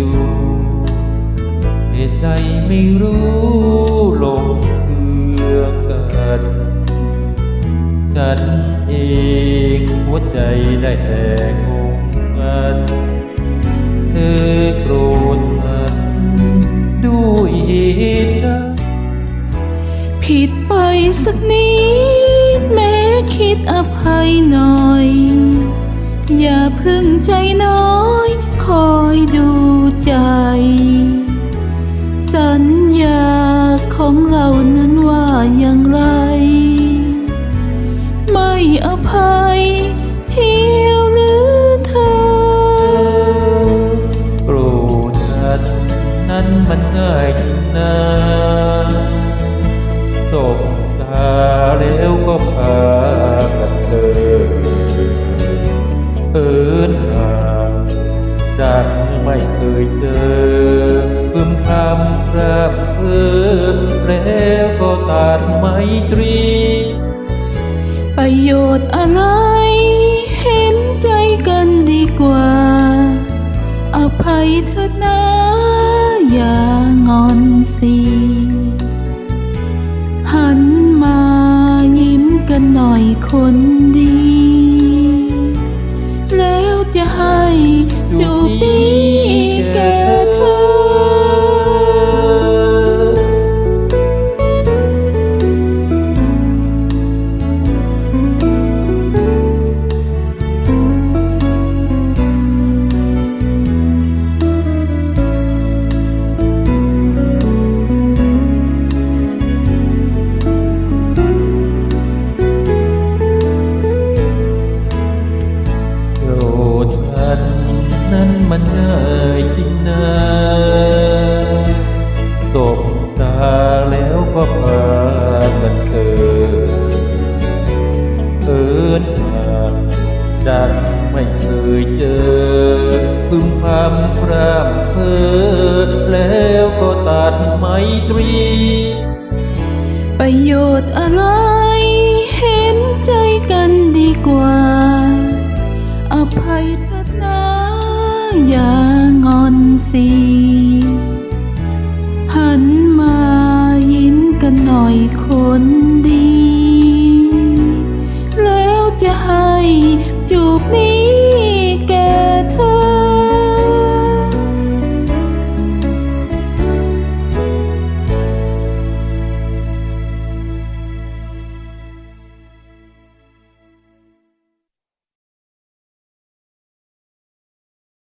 อยู่เหตุใดไม่รู้ลงเคือกันฉันเองหัวใจได้แต่งงงันเธอโกรธฉันด้วยเหตุใดผิดไปสักนิดแม้คิดอภัยหน่อย อย่าพึ่งใจน้อย คอยดูใจ สัญญาของเรานั้นว่าอย่างไร ไม่อภัยเที่ยวหรือเธอโกรธฉันนั้นมันง่ายจริงนะสบตา เคยเจอพึมพำร่ำเพ้อแล้วก็ตัดไมตรี ประโยชน์อะไร เห็นใจกันดีกว่า อภัยเถิดนะอย่างอนสิหันมายิ้มกันหน่อยคนดี แล้วจะให้ มันง่ายจริงนะสบตาแล้วก็พากันเธอเอินห่างดังไม่เคยเจอพึมพำพร่ำเพอแล้วก็ตัดไมตรี ประโยชน์อะไรางอนสี หันมายิ้มกันหน่อยคนดี แล้วจะให้จูบนี้